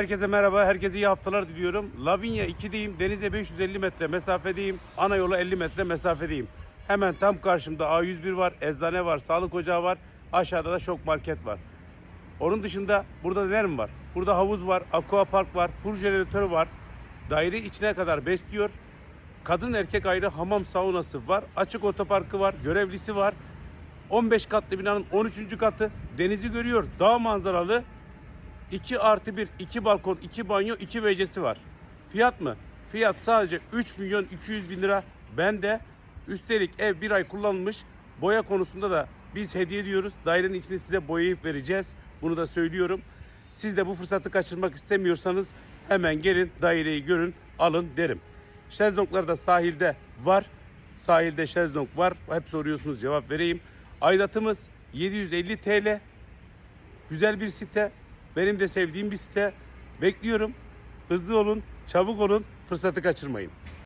Herkese merhaba, herkese iyi haftalar diliyorum. Lavinia 2'deyim, denize 550 metre mesafedeyim, ana yola 50 metre mesafedeyim. Hemen tam karşımda A101 var, eczane var, sağlık ocağı var, aşağıda da şok market var. Onun dışında burada neler mi var? Burada havuz var, aqua park var, fur jeneratörü var. Daire içine kadar besliyor. Kadın erkek ayrı hamam saunası var. Açık otoparkı var, görevlisi var. 15 katlı binanın 13. katı denizi görüyor. Dağ manzaralı. 2 artı 1, 2 balkon, 2 banyo, 2 WC'si var. Fiyat mı? Fiyat sadece 3 milyon 200 bin lira. Ben de üstelik ev bir ay kullanılmış. Boya konusunda da biz hediye ediyoruz. Dairenin içini size boyayıp vereceğiz. Bunu da söylüyorum. Siz de bu fırsatı kaçırmak istemiyorsanız hemen gelin daireyi görün alın derim. Şezlonglar da sahilde var. Sahilde şezlong var. Hep soruyorsunuz cevap vereyim. Aidatımız 750 TL. Güzel bir site. Benim de sevdiğim bir site. Bekliyorum. Hızlı olun, çabuk olun, fırsatı kaçırmayın.